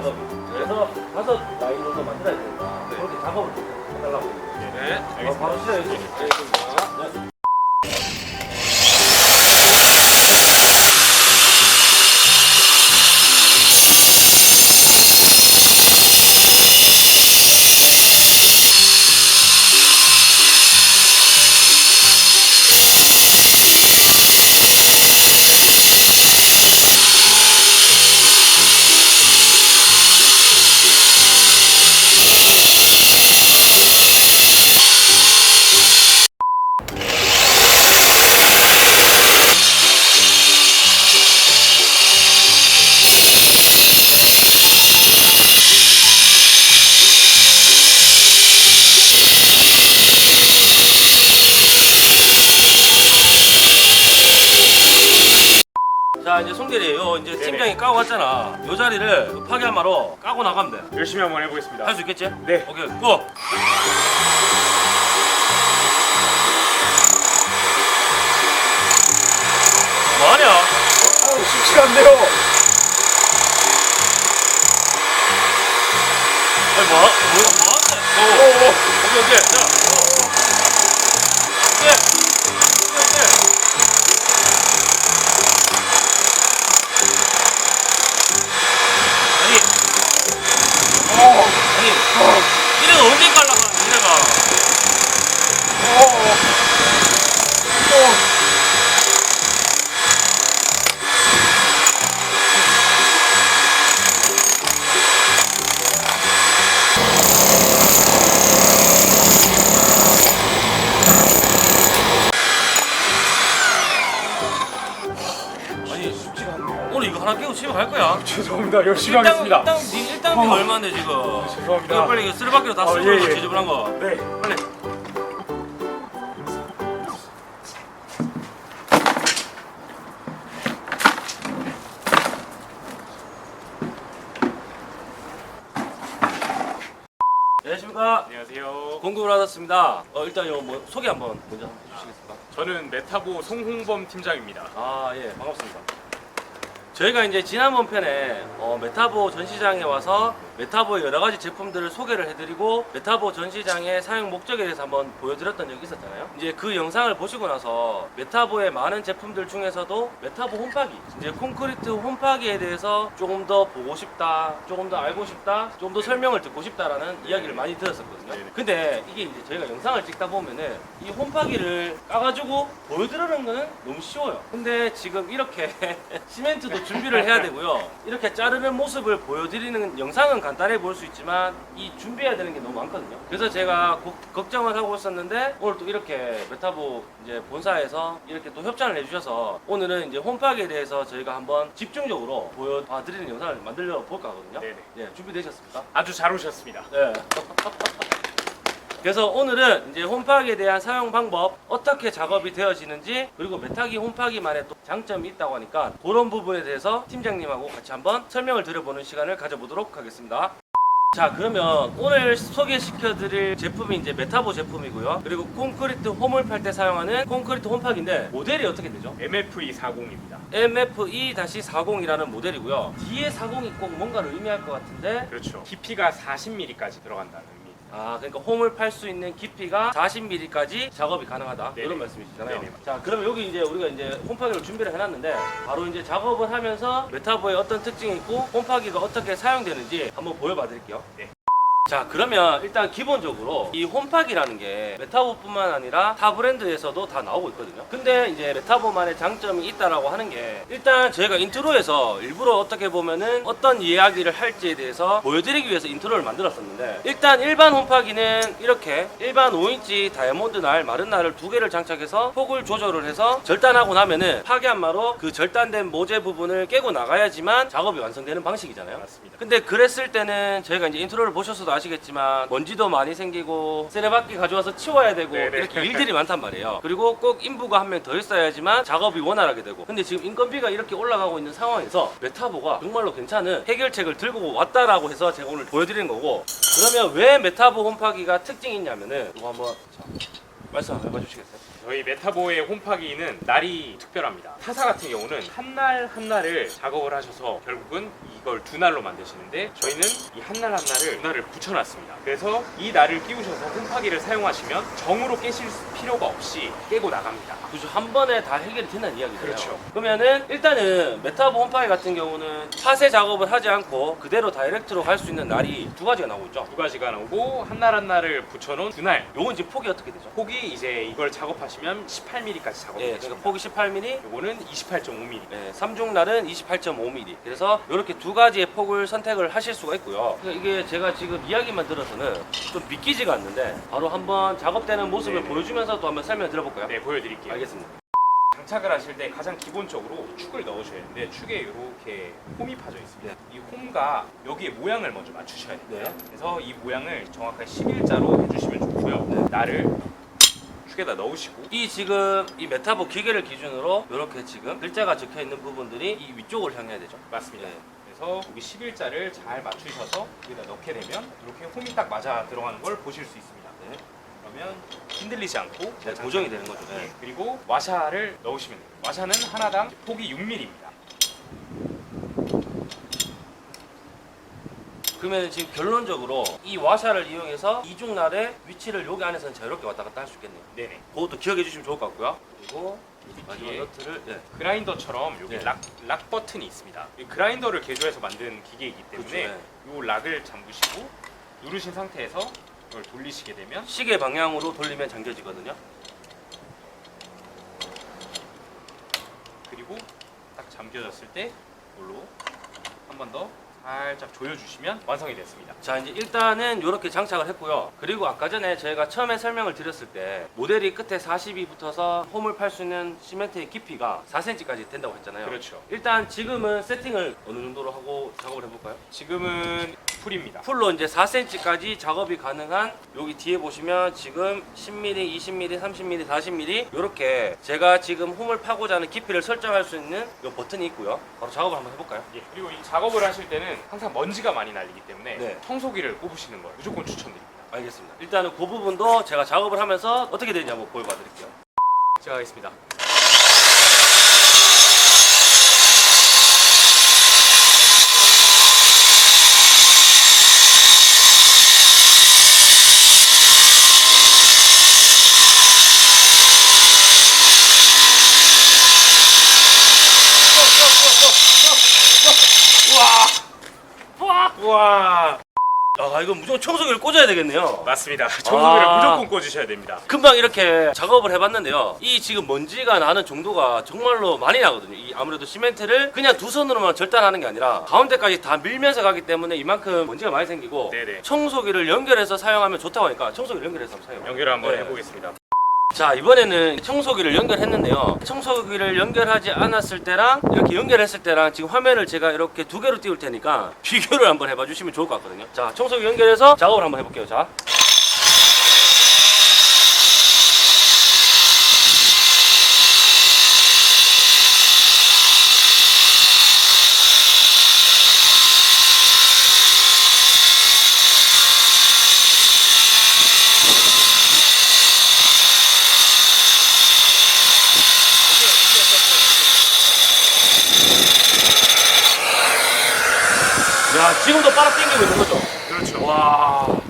작업이. 그래서 다섯 라인 정도 만들어야 되니까 네. 그렇게 작업을 좀 해달라고. 네, 어, 알겠습니다. 바로 시작해주겠습 요 자리를 그 파기한마로 까고 나가면 돼. 열심히 한번 해보겠습니다. 할 수 있겠지? 네. 오케이 고! 죄송합니다. 열심히 하겠습니다. 일당 니 일당비 어. 얼마인데 지금 죄송합니다. 이거 빨리 이거 쓰레받기로 다 어, 쓰고 예, 예, 예. 지저분한 거 네. 빨리 안녕하십니까 안녕하세요. 공급을 받았습니다 어 일단 이거 뭐 소개 한번 먼저 해주시겠습니까? 저는 메타보 송홍범 팀장입니다. 아, 예, 반갑습니다. 저희가 이제 지난번 편에 어, 메타보 전시장에 와서 메타보의 여러 가지 제품들을 소개를 해드리고 메타보 전시장의 사용 목적에 대해서 한번 보여드렸던 적이 있었잖아요. 이제 그 영상을 보시고 나서 메타보의 많은 제품들 중에서도 메타보 홈파기, 이제 콘크리트 홈파기에 대해서 조금 더 보고 싶다, 조금 더 알고 싶다, 좀더 설명을 듣고 싶다라는 이야기를 많이 들었었거든요. 근데 이게 이제 저희가 영상을 찍다 보면은 이 홈파기를 까가지고 보여드리는 거는 너무 쉬워요. 근데 지금 이렇게 시멘트도 준비를 해야 되고요. 이렇게 자르는 모습을 보여드리는 영상은 간단해 보일 수 있지만 이 준비해야 되는 게 너무 많거든요. 그래서 제가 고- 걱정을 하고 있었는데 오늘 또 이렇게 메타보 이제 본사에서 이렇게 또 협찬을 해주셔서 오늘은 이제 홈파기에 대해서 저희가 한번 집중적으로 보여드리는 영상을 만들려 볼까 하거든요. 네네. 예, 준비되셨습니까? 아주 잘 오셨습니다. 네. 그래서 오늘은 이제 홈파기에 대한 사용 방법, 어떻게 작업이 되어지는지, 그리고 메타기 홈파기만의 또 장점이 있다고 하니까 그런 부분에 대해서 팀장님하고 같이 한번 설명을 드려보는 시간을 가져보도록 하겠습니다. 자 그러면 오늘 소개시켜 드릴 제품이 이제 메타보 제품이고요. 그리고 콘크리트 홈을 팔 때 사용하는 콘크리트 홈파기인데 모델이 어떻게 되죠? MFE 40입니다. MFE-40이라는 모델이고요. 뒤에 40이 꼭 뭔가를 의미할 것 같은데 그렇죠. 깊이가 40mm까지 들어간다는. 아 그러니까 홈을 팔 수 있는 깊이가 40mm까지 작업이 가능하다 네네. 이런 말씀이시잖아요. 네네. 자 그러면 여기 이제 우리가 이제 홈파기를 준비를 해놨는데 바로 이제 작업을 하면서 메타보의 어떤 특징이 있고 홈파기가 어떻게 사용되는지 한번 보여봐 드릴게요. 네. 자 그러면 일단 기본적으로 이 홈파기라는 게 메타보뿐만 아니라 타 브랜드에서도 다 나오고 있거든요 근데 이제 메타보만의 장점이 있다라고 하는 게 일단 저희가 인트로에서 일부러 어떻게 보면은 어떤 이야기를 할지에 대해서 보여드리기 위해서 인트로를 만들었었는데 일단 일반 홈파기는 이렇게 일반 5인치 다이아몬드 날 마른 날을 두 개를 장착해서 폭을 조절을 해서 절단하고 나면은 파괴한마로 그 절단된 모재 부분을 깨고 나가야지만 작업이 완성되는 방식이잖아요 맞습니다. 근데 그랬을 때는 저희가 이제 인트로를 보셨어도 아시겠지만 먼지도 많이 생기고 쓰레받기 가져와서 치워야 되고 네네. 이렇게 일들이 많단 말이에요. 그리고 꼭 인부가 한 명 더 있어야지만 작업이 원활하게 되고 근데 지금 인건비가 이렇게 올라가고 있는 상황에서 메타보가 정말로 괜찮은 해결책을 들고 왔다라고 해서 제가 오늘 보여드리는 거고 그러면 왜 메타보 홈파기가 특징이 있냐면은 이거 한번 자, 말씀 한번 해봐 주시겠어요? 저희 메타보의 홈파기는 날이 특별합니다. 타사 같은 경우는 한 날 한 날을 작업을 하셔서 결국은 이걸 두 날로 만드시는데 저희는 이 한 날 한 날을 두 날을 붙여놨습니다. 그래서 이 날을 끼우셔서 홈파기를 사용하시면 정으로 깨실 필요가 없이 깨고 나갑니다. 그죠 한 번에 다 해결이 된다는 이야기잖아요. 그렇죠. 그러면은 일단은 메타보 홈파기 같은 경우는 파쇄 작업을 하지 않고 그대로 다이렉트로 갈 수 있는 날이 두 가지가 나오고 있죠. 두 가지가 나오고 한 날 한 날을 붙여놓은 두 날. 요건 지금 폭이 어떻게 되죠? 폭이 이제 이걸 작업하시면 18mm까지 작업이 예, 되십니다. 그러니까 폭이 18mm, 요거는 28.5mm. 예, 삼중날은 28.5mm. 그래서 이렇게 두 가지의 폭을 선택을 하실 수가 있고요. 그러니까 이게 제가 지금 이야기만 들어서는 좀 믿기지가 않는데 바로 한번 작업되는 모습을 네네. 보여주면서 또 한번 설명 드려볼까요? 네, 보여드릴게요. 알겠습니다. 장착을 하실 때 가장 기본적으로 축을 넣으셔야 되는데 축에 이렇게 홈이 파져 있습니다. 이 홈과 여기에 모양을 먼저 맞추셔야 돼요. 네. 그래서 이 모양을 정확하게 11자로 해주시면 좋고요. 네. 나를 축에다 넣으시고 이 지금 이 메타보 기계를 기준으로 이렇게 지금 글자가 적혀 있는 부분들이 이 위쪽을 향해야 되죠. 맞습니다. 네. 그래서 여기 11자를 잘 맞추셔서 여기다 넣게 되면 이렇게 홈이 딱 맞아 들어가는 걸 보실 수 있습니다. 네. 그러면 흔들리지 않고 네, 고정이 되는 거죠. 네. 네. 그리고 와샤를 넣으시면 돼요. 와샤는 하나당 폭이 6mm입니다. 그러면 지금 결론적으로 이 와샤를 이용해서 이중날의 위치를 여기 안에서는 자유롭게 왔다 갔다 할 수 있겠네요. 네네. 그것도 기억해 주시면 좋을 것 같고요. 그리고 마지막 뒤에 너트를 네. 그라인더처럼 여기 네. 락, 락 버튼이 있습니다. 이 그라인더를 개조해서 만든 기계이기 그렇죠. 때문에 네. 이 락을 잠그시고 누르신 상태에서 이걸 돌리시게 되면 시계 방향으로 돌리면 잠겨지거든요. 그리고 딱 잠겨졌을 때 이걸로 한 번 더 살짝 조여주시면 완성이 됐습니다. 자 이제 일단은 이렇게 장착을 했고요. 그리고 아까 전에 저희가 처음에 설명을 드렸을 때 모델이 끝에 40이 붙어서 홈을 팔 수 있는 시멘트의 깊이가 4cm까지 된다고 했잖아요. 그렇죠. 일단 지금은 세팅을 어느 정도로 하고 작업을 해볼까요? 지금은 풀입니다. 풀로 이제 4cm까지 작업이 가능한 여기 뒤에 보시면 지금 10mm, 20mm, 30mm, 40mm 이렇게 제가 지금 홈을 파고자 하는 깊이를 설정할 수 있는 이 버튼이 있고요. 바로 작업을 한번 해볼까요? 예, 그리고 이 작업을 하실 때는 항상 먼지가 많이 날리기 때문에 네. 청소기를 꼽으시는 걸 무조건 추천드립니다. 알겠습니다. 일단은 그 부분도 제가 작업을 하면서 어떻게 되는지 한번 보여봐 드릴게요. 제가 하겠습니다. 우와! 우와 아, 이거 무조건 청소기를 꽂아야 되겠네요. 맞습니다. 청소기를 아. 무조건 꽂으셔야 됩니다. 금방 이렇게 작업을 해봤는데요. 이 지금 먼지가 나는 정도가 정말로 많이 나거든요. 이 아무래도 시멘트를 그냥 두 손으로만 절단하는 게 아니라 가운데까지 다 밀면서 가기 때문에 이만큼 먼지가 많이 생기고 네네. 청소기를 연결해서 사용하면 좋다고 하니까 청소기 를 연결해서 한번 사용. 연결을 한번 네. 해보겠습니다. 자 이번에는 청소기를 연결했는데요. 청소기를 연결하지 않았을 때랑 이렇게 연결했을 때랑 지금 화면을 제가 이렇게 두 개로 띄울 테니까 비교를 한번 해봐 주시면 좋을 것 같거든요. 자 청소기 연결해서 작업을 한번 해볼게요. 자. 야 지금도 빨아 당기고 있는 거죠? 그렇죠. 와.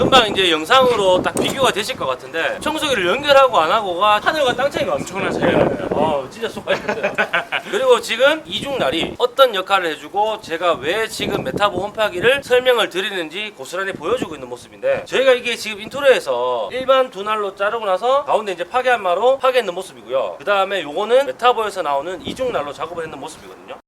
금방 이제 영상으로 딱 비교가 되실 것 같은데 청소기를 연결하고 안 하고가 하늘과 땅 차이가 엄청난 차이가 납니다. 아 진짜 쏙 빠졌어요. 그리고 지금 이중날이 어떤 역할을 해주고 제가 왜 지금 메타보 홈파기를 설명을 드리는지 고스란히 보여주고 있는 모습인데 저희가 이게 지금 인트로에서 일반 두 날로 자르고 나서 가운데 이제 파괴한 마로 파괴했는 모습이고요. 그 다음에 요거는 메타보에서 나오는 이중날로 작업을 했는 모습이거든요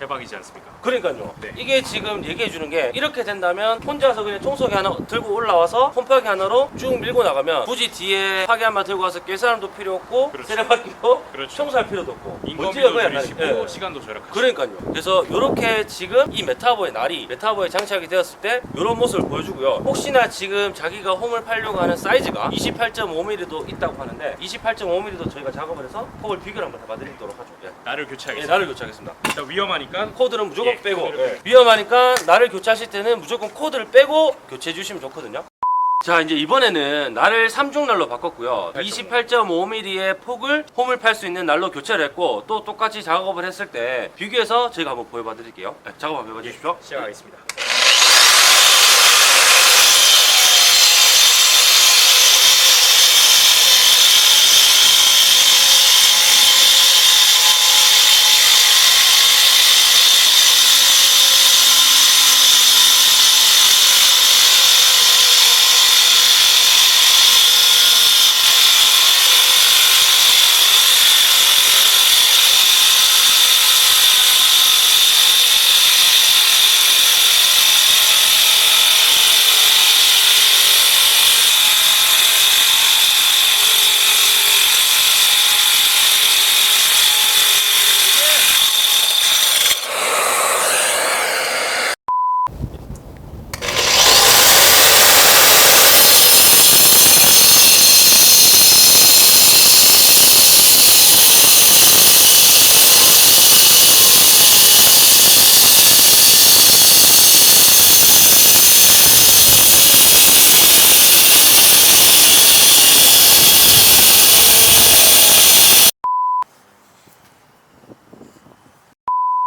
대박이지 않습니까? 그러니까요. 네. 이게 지금 얘기해 주는 게 이렇게 된다면 혼자서 그냥 청소기 하나 들고 올라와서 홈파기 하나로 쭉 밀고 나가면 굳이 뒤에 파기 한번 들고 와서 깰 사람도 필요 없고 그렇죠. 세례받기도 그렇죠. 청소할 필요도 없고 인건비도 줄이시고. 예. 시간도 절약하시고 그러니까요. 그래서 이렇게 지금 이 메타버의 날이 메타버에 장착이 되었을 때 이런 모습을 보여주고요. 혹시나 지금 자기가 홈을 팔려고 하는 사이즈가 28.5mm도 있다고 하는데 28.5mm도 저희가 작업을 해서 폭을 비교를 한번 해봐드리도록 하죠. 예. 나를 예, 교체하겠습니다. 나를 교체하겠습니다. 일단 위험 하니까 코드는 무조건 예, 빼고 예. 위험하니까 나를 교체하실 때는 무조건 코드를 빼고 교체해 주시면 좋거든요. 자 이제 이번에는 날을 3중 날로 바꿨고요 28.5mm의 폭을 홈을 팔 수 있는 날로 교체를 했고 또 똑같이 작업을 했을 때 비교해서 저희가 한번 보여봐 드릴게요 네, 작업 한번 해봐 주십시오 시작하겠습니다.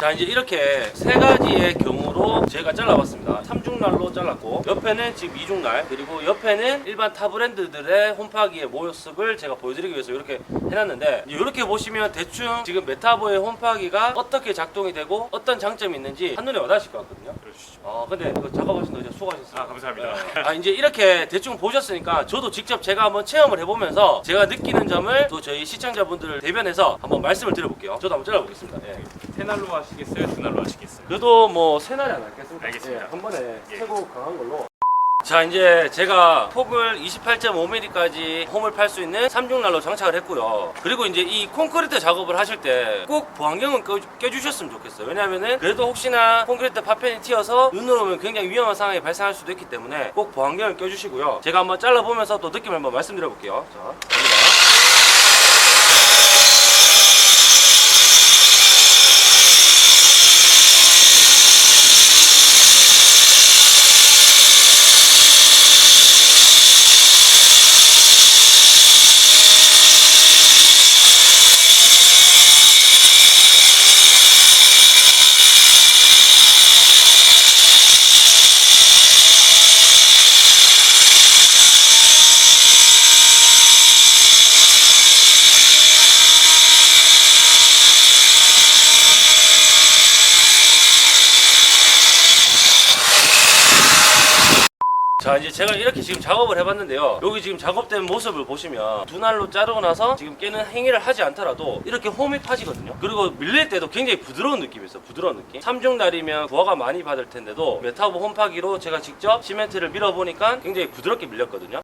자 이제 이렇게 세 가지의 경우로 제가 잘라봤습니다 3중날로 잘랐고 옆에는 지금 2중날 그리고 옆에는 일반 타 브랜드들의 홈파기의 모습을 제가 보여드리기 위해서 이렇게 해놨는데 이렇게 보시면 대충 지금 메타보의 홈파기가 어떻게 작동이 되고 어떤 장점이 있는지 한눈에 와닿으실 것 같거든요 그러시죠. 어 근데 이거 작업하시는 거 수고하셨어요 아, 감사합니다. 네. 아 이제 이렇게 대충 보셨으니까 저도 직접 제가 한번 체험을 해보면서 제가 느끼는 점을 또 저희 시청자분들 대변해서 한번 말씀을 드려볼게요 저도 한번 잘라보겠습니다 예. 세 날로 하시겠어요? 두 날로 하시겠어요? 그래도 뭐 세 날이 안 할겠습니다. 알겠습니다. 예, 한 번에 예. 최고 강한 걸로. 자 이제 제가 폭을 28.5mm까지 홈을 팔 수 있는 3중날로 장착을 했고요 그리고 이제 이 콘크리트 작업을 하실 때 꼭 보안경은 껴, 껴주셨으면 좋겠어요 왜냐면은 그래도 혹시나 콘크리트 파편이 튀어서 눈으로 오면 굉장히 위험한 상황이 발생할 수도 있기 때문에 꼭 보안경을 껴주시고요 제가 한번 잘라보면서 또 느낌을 한번 말씀드려 볼게요 자 갑니다 자 이제 제가 이렇게 지금 작업을 해봤는데요. 여기 지금 작업된 모습을 보시면 두 날로 자르고 나서 지금 깨는 행위를 하지 않더라도 이렇게 홈이 파지거든요. 그리고 밀릴 때도 굉장히 부드러운 느낌이 있어요. 부드러운 느낌. 3중 날이면 부하가 많이 받을 텐데도 메타보 홈파기로 제가 직접 시멘트를 밀어보니까 굉장히 부드럽게 밀렸거든요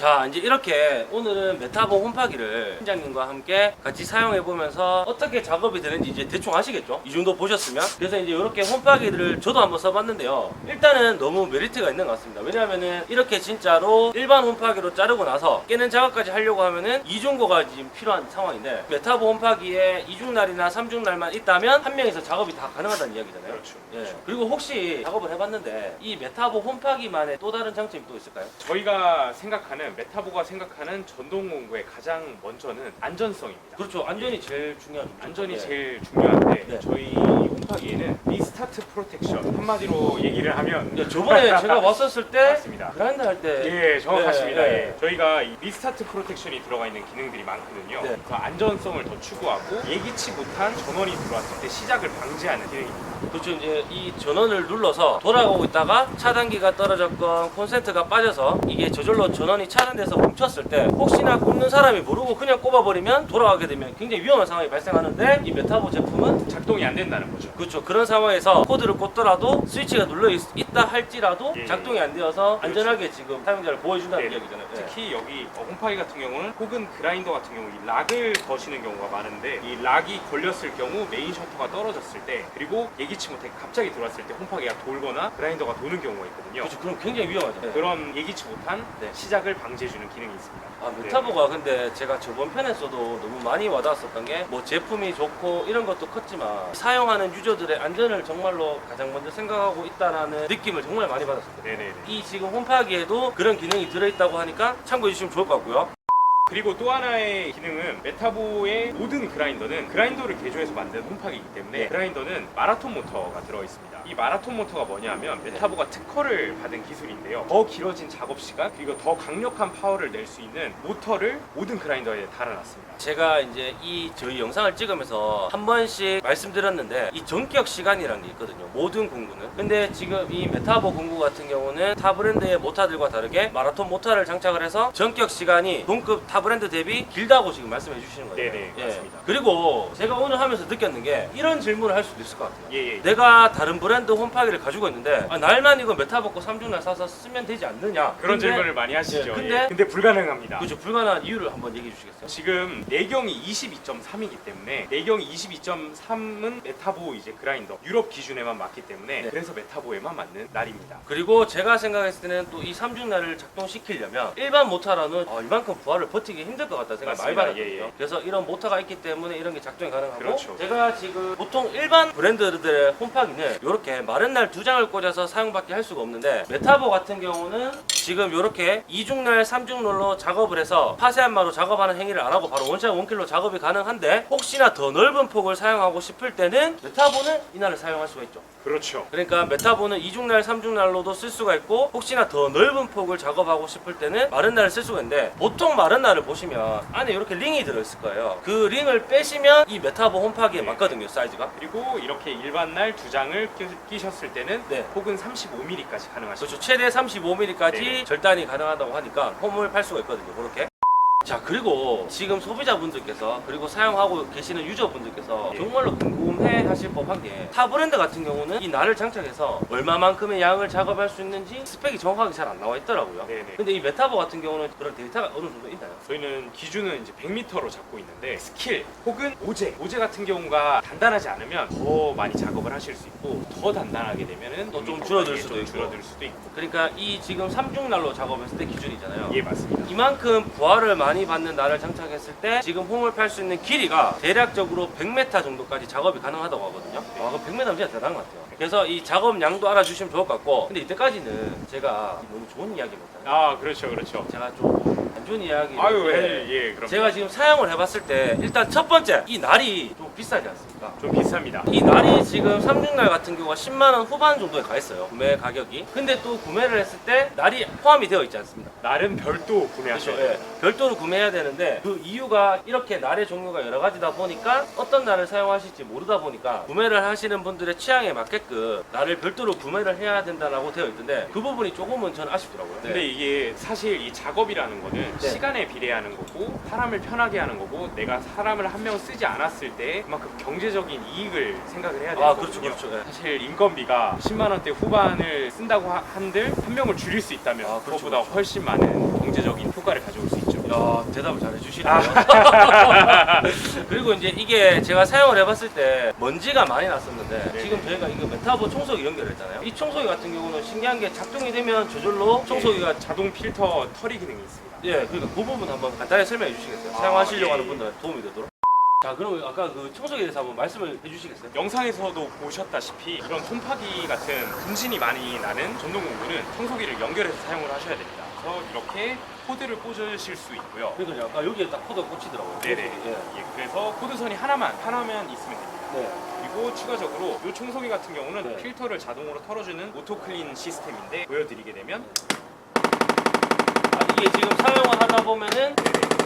자 이제 이렇게 오늘은 메타보 홈파기를 팀장님과 함께 같이 사용해 보면서 어떻게 작업이 되는지 이제 대충 아시겠죠? 이 정도 보셨으면 그래서 이제 이렇게 홈파기를 저도 한번 써봤는데요 일단은 너무 메리트가 있는 것 같습니다 왜냐하면은 이렇게 진짜로 일반 홈파기로 자르고 나서 깨는 작업까지 하려고 하면은 이중고가 지금 필요한 상황인데 메타보 홈파기에 이중날이나 삼중날만 있다면 한 명에서 작업이 다 가능하다는 이야기잖아요 그렇죠. 예. 그리고 혹시 작업을 해봤는데 이 메타보 홈파기만의 또 다른 장점이 또 있을까요? 저희가 생각하는 메타보가 생각하는 전동 공구의 가장 먼저는 안전성입니다. 그렇죠. 안전이 제일 중요한 안전이 네. 제일 중요한데 네. 저희 홈파기에는 리스타트 프로텍션 한마디로 얘기를 하면 네, 저번에 제가 왔었을 때 맞습니다. 그라인드 할 때 예, 정확하십니다. 네, 네. 예. 저희가 이 리스타트 프로텍션이 들어가 있는 기능들이 많거든요. 네. 그 안전성을 더 추구하고 예기치 못한 전원이 들어왔을 때 시작을 방지하는 기능입니다. 그렇죠. 이제 이 전원을 눌러서 돌아가고 있다가 차단기가 떨어졌건 콘센트가 빠져서 이게 저절로 전원이 차주 차하는 데서 멈췄을 때 혹시나 꼽는 사람이 모르고 그냥 꼽아버리면 돌아가게 되면 굉장히 위험한 상황이 발생하는데 이 메타보 제품은 작동이 안 된다는 거죠. 그렇죠. 그런 상황에서 코드를 꽂더라도 스위치가 눌러 있, 다 할지라도 예. 작동이 안 되어서 안전하게 지금 사용자를 보여준다는 네. 이야기잖아요. 예. 특히 여기 어, 홈파이 같은 경우는 혹은 그라인더 같은 경우 이 락을 거시는 경우가 많은데 이 락이 걸렸을 경우 메인 셔터가 떨어졌을 때 그리고 예기치 못해 갑자기 들어왔을 때 홈파이가 돌거나 그라인더가 도는 경우가 있거든요. 그렇죠. 그럼 굉장히 위험하죠. 예. 그런 예기치 못한 네. 시작을 방지해주는 기능이 있습니다. 아, 메타보가 근데 제가 저번 편에서도 너무 많이 와닿았었던 게 뭐 제품이 좋고 이런 것도 컸지만 사용하는 유저들의 안전을 정말로 가장 먼저 생각하고 있다라는 느낌을 정말 많이 받았습니다. 네네네. 이 지금 홈파기에도 그런 기능이 들어있다고 하니까 참고해 주시면 좋을 것 같고요. 그리고 또 하나의 기능은 메타보의 모든 그라인더는 그라인더를 개조해서 만든 홈팍이기 때문에 네. 그라인더는 마라톤 모터가 들어있습니다. 이 마라톤 모터가 뭐냐면 메타보가 특허를 받은 기술인데요. 더 길어진 작업 시간 그리고 더 강력한 파워를 낼 수 있는 모터를 모든 그라인더에 달아놨습니다. 제가 이제 이 저희 영상을 찍으면서 한 번씩 말씀드렸는데 이 전격 시간이라는 게 있거든요. 모든 공구는. 근데 지금 이 메타보 공구 같은 경우는 타 브랜드의 모타들과 다르게 마라톤 모타를 장착을 해서 전격 시간이 동급 타 브랜드 대비 길다고 지금 말씀해 주시는 거예요. 네네, 맞습니다. 그리고 제가 오늘 하면서 느꼈는 게 이런 질문을 할 수도 있을 것 같아요. 예, 예. 내가 다른 브랜드 홈파기를 가지고 있는데 아, 날만 이거 메타보고 3중날 사서 쓰면 되지 않느냐? 그런 근데- 질문을 많이 하시죠. 예, 근데- 예. 근데 불가능합니다. 그죠 불가능한 이유를 한번 얘기해 주시겠어요? 지금 내경이 22.3이기 때문에 내경이 22.3은 메타보 이제 그라인더 유럽 기준에만 맞기 때문에 네. 그래서 메타보에만 맞는 날입니다. 그리고 제가 생각했을 때는 또 이 3중 날을 작동시키려면 일반 모터라는 아, 이만큼 부하를 버티기 힘들 것 같다 생각 많이 맞습니다. 받았거든요. 예, 예. 그래서 이런 모터가 있기 때문에 이런 게 작동이 가능하고 그렇죠. 제가 지금 보통 일반 브랜드들의 홈파기는 이렇게 마른 날 두 장을 꽂아서 사용밖에 할 수가 없는데 메타보 같은 경우는 지금 이렇게 2중날, 3중rol로 작업을 해서 파쇄한마로 작업하는 행위를 안 하고 바로 원샷 원킬로 작업이 가능한데 혹시나 더 넓은 폭을 사용하고 싶을 때는 메타보는 이날을 사용할 수가 있죠. 그렇죠. 그러니까 메타보는 2중날, 3중날로도 쓸 수가 있고 혹시나 더 넓은 폭을 작업하고 싶을 때는 마른 날을 쓸 수가 있는데 보통 마른 날을 보시면 안에 이렇게 링이 들어있을 거예요. 그 링을 빼시면 이 메타보 홈파기에 네. 맞거든요, 사이즈가. 그리고 이렇게 일반 날 두 장을 끼- 끼셨을 때는 네. 혹은 35mm까지 가능하시죠. 그렇죠. 최대 35mm까지 네네. 절단이 가능하다고 하니까 홈을 팔 수가 있거든요. 그렇게. 자 그리고 지금 소비자분들께서 그리고 사용하고 계시는 유저분들께서 예. 정말로 궁금해 하실 법한 게 타 브랜드 같은 경우는 이 날을 장착해서 얼마만큼의 양을 작업할 수 있는지 스펙이 정확하게 잘 안 나와 있더라고요 네네. 근데 이 메타보 같은 경우는 그런 데이터가 어느 정도 있나요? 저희는 기준은 이제 100m로 잡고 있는데 스킬 혹은 오제 오제 같은 경우가 단단하지 않으면 더 많이 작업을 하실 수 있고 더 단단하게 되면은 또좀 100m 줄어들 수도 좀 있고. 줄어들 수도 있고 그러니까 이 지금 3중날로 작업했을 때 기준이잖아요 예 맞습니다. 이만큼 부하를 많이 받는 날을 장착했을 때 지금 홈을 팔 수 있는 길이가 대략적으로 100m 정도까지 작업이 가능하다고 하거든요. 와, 그 100m면 진짜 대단한 것 같아요. 그래서 이 작업량도 알아주시면 좋을 것 같고 근데 이때까지는 제가 너무 좋은 이야기 못하요 아 그렇죠 그렇죠. 제가 좀 안 좋은 이야기 아유 예, 예 그럼 제가 지금 사용을 해봤을 때 일단 첫 번째 이 날이 좀 비싸지 않습니까? 좀 비쌉니다. 이 날이 지금 3중날 같은 경우가 10만 원 후반 정도에 가 있어요. 구매 가격이. 근데 또 구매를 했을 때 날이 포함이 되어 있지 않습니다. 나름 별도 그렇죠. 구매하셔야 예. 돼요. 별도로 구매해야 되는데 그 이유가 이렇게 날의 종류가 여러 가지다 보니까 어떤 날을 사용하실지 모르다 보니까 구매를 하시는 분들의 취향에 맞게끔 날을 별도로 구매를 해야 된다라고 되어 있던데 그 부분이 조금은 저는 아쉽더라고요. 근데 이게 사실 이 작업이라는 거는 네. 시간에 비례하는 거고 사람을 편하게 하는 거고 내가 사람을 한 명 쓰지 않았을 때 그만큼 경제적인 이익을 생각을 해야 되는 아 거거든요. 그렇죠 그렇죠. 예. 사실 인건비가 10만 원대 후반을 쓴다고 하- 한들 한 명을 줄일 수 있다면 아, 그렇죠, 그것보다 그렇죠. 훨씬 많은 경제적인 효과를 가져올 수. 야 대답을 잘 해주시네요. 그리고 이제 이게 제가 사용을 해봤을 때 먼지가 많이 났었는데 네. 지금 저희가 이거 메타보 청소기 연결했잖아요. 이 청소기 같은 경우는 신기한 게 작동이 되면 저절로 청소기가 자동 필터 털이 기능이 있습니다. 예, 그러니까 그 부분 한번 간단히 설명해 주시겠어요? 아, 사용하시려고 예, 하는 예. 분들한테 도움이 되도록. 자, 그럼 아까 그 청소기에 대해서 한번 말씀을 해주시겠어요? 영상에서도 보셨다시피 이런 홈파기 같은 분진이 많이 나는 전동 공구는 청소기를 연결해서 사용을 하셔야 됩니다. 그래서 이렇게 코드를 꽂으실 수 있고요. 그러니까 아까 여기에 딱 코드가 꽂히더라고요. 네네. 예. 예, 그래서 코드선이 하나만 하나면 있으면 됩니다. 네. 그리고 추가적으로 이 청소기 같은 경우는 네. 필터를 자동으로 털어주는 오토 클린 시스템인데 보여드리게 되면 아, 이게 지금 사용을 하다 보면은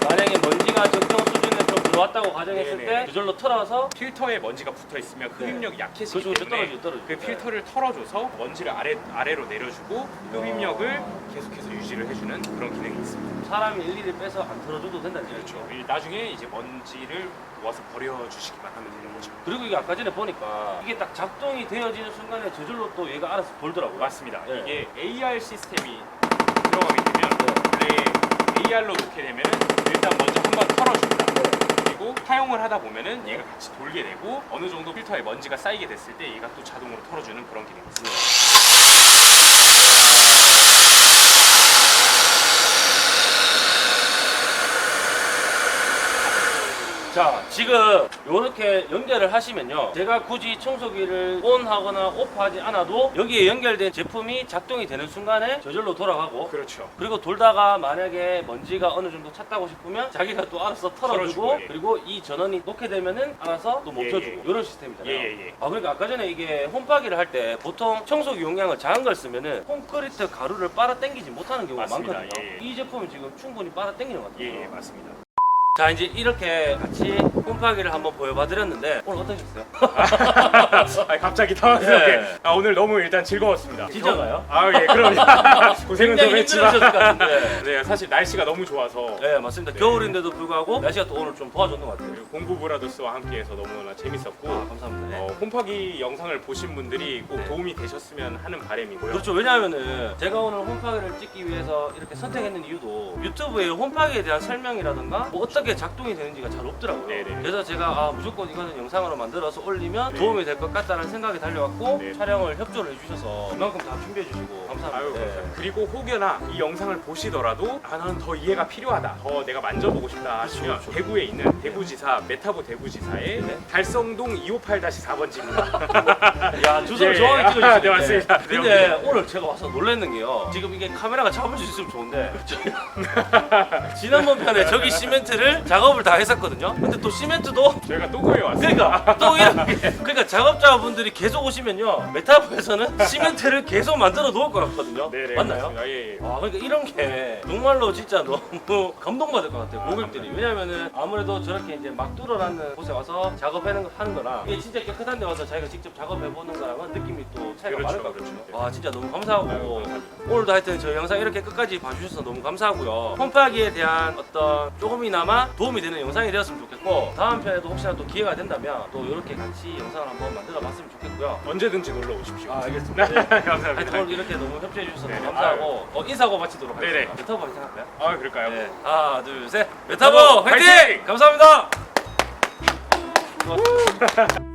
만약에 먼지가 적정 수준에 좀 좋았다고 가정했을 네네. 때 저절로 털어서 필터에 먼지가 붙어 있으면 흡입력이 약해지기 그렇죠, 그렇죠. 때문에 떨어지죠, 떨어지죠. 그 필터를 털어줘서 먼지를 아래 아래로 내려주고 흡입력을 계속해서 유지를 해주는 그런 기능이 있습니다. 사람이 일일이 빼서 안 털어줘도 된다는 얘기죠. 그렇죠. 이 나중에 이제 먼지를 모아서 버려주시기만 하면 되는 거죠. 그리고 이게 아까 전에 보니까 이게 딱 작동이 되어지는 순간에 저절로 또 얘가 알아서 돌더라고요. 맞습니다. 네. 이게 AR 시스템이 원래 AR로 놓게 되면은 일단 먼저 한번 털어줍니다. 그리고 사용을 하다 보면은 얘가 같이 돌게 되고 어느 정도 필터에 먼지가 쌓이게 됐을 때 얘가 또 자동으로 털어주는 그런 기능이 있습니다. 자, 지금 이렇게 연결을 하시면요. 제가 굳이 청소기를 ON하거나 OF하지 않아도 여기에 연결된 제품이 작동이 되는 순간에 저절로 돌아가고 그렇죠. 그리고 돌다가 만약에 먼지가 어느 정도 찼다고 싶으면 자기가 또 알아서 털어주고 털어주고, 예. 그리고 이 전원이 놓게 되면은 알아서 또 멈춰주고 예, 예. 이런 시스템이잖아요. 예, 예, 예. 아 그러니까 아까 전에 이게 홈파기를 할 때 보통 청소기 용량을 작은 걸 쓰면은 콘크리트 가루를 빨아 당기지 못하는 경우가 맞습니다. 많거든요. 예, 예. 이 제품은 지금 충분히 빨아 당기는 것 같아요. 예, 예, 맞습니다. 자 이제 이렇게 같이 홈파기를 한번 보여봐 드렸는데 오늘 어떠셨어요? 아, 갑자기 당황스럽게. 예. 아, 오늘 너무 일단 즐거웠습니다. 진짜가요? 아, 예, 그럼요. 고생은 좀 굉장히 했지만. 힘들으셨을 것 같은데. 네, 사실 날씨가 너무 좋아서 네 맞습니다. 네. 겨울인데도 불구하고 날씨가 또 오늘 좀 도와줬는 것 같아요. 그리고 공부 브라더스와 함께해서 너무나 재밌었고 아 감사합니다. 네. 어, 홈파기 영상을 보신 분들이 꼭 네. 도움이 되셨으면 하는 바람이고요. 그렇죠. 왜냐하면은 제가 오늘 홈파기를 찍기 위해서 이렇게 선택했는 이유도 유튜브에 홈파기에 대한 설명이라든가 뭐 어떻게 작동이 되는지가 잘 없더라고요. 네네. 그래서 제가 아, 무조건 이거는 영상으로 만들어서 올리면 네. 도움이 될 것 같다는 생각이 달려왔고 네. 촬영을 협조를 해주셔서 그만큼 다 준비해 주시고 감사합니다. 아유, 네. 그리고 혹여나 이 영상을 보시더라도 아 나는 더 이해가 필요하다 더 내가 만져보고 싶다 하시면 그렇죠. 대구에 있는 대구지사 메타보 대구지사의 네. 달성동 258-4번 지입니다 야 주소를 예, 정확히 아, 찍어주시네. 네, 맞습니다. 근데 네, 오늘 제가 와서 놀랐는 게요. 지금 이게 카메라가 잡을 수 있으면 좋은데 지난번 편에 저기 시멘트를 작업을 다 했었거든요. 근데 또 시멘트도 저희가 또 구해왔어요 그러니까 또 이렇게 그러니까 작업자분들이 계속 오시면요 메타보에서는 시멘트를 계속 만들어 놓을 것 같거든요. 네네 맞나요? 맞습니다. 예, 예. 아 그러니까 이런 게 정말로 진짜 너무 감동받을 것 같아요 아, 고객들이 왜냐면은 아무래도 저렇게 이제 막 뚫어놨는 곳에 와서 작업하는 하는 거나 이게 진짜 깨끗한 데 와서 자기가 직접 작업해 보는 거랑은 느낌이 또 차이가 그렇죠, 많을 것 같거든요 그렇죠. 와 진짜 너무 감사하고 아유, 감사합니다. 오늘도 하여튼 저희 영상 이렇게 끝까지 봐주셔서 너무 감사하고요 홈파기에 대한 어떤 조금이나마 도움이 되는 영상이 되었으면 좋겠고 다음 편에도 혹시나 또 기회가 된다면 또 이렇게 같이 영상을 한번 만들어 봤으면 좋겠고요 언제든지 놀러 오십시오 아 알겠습니다 네. 하여튼 감사합니다 오늘 이렇게 너무 협조해 주셔서 네네. 너무 감사하고 어, 인사하고 마치도록 네네. 하겠습니다 메타보 인사할까요? 아 그럴까요? 네. 하나 둘셋 메타보 메타보 화이팅! 화이팅! 감사합니다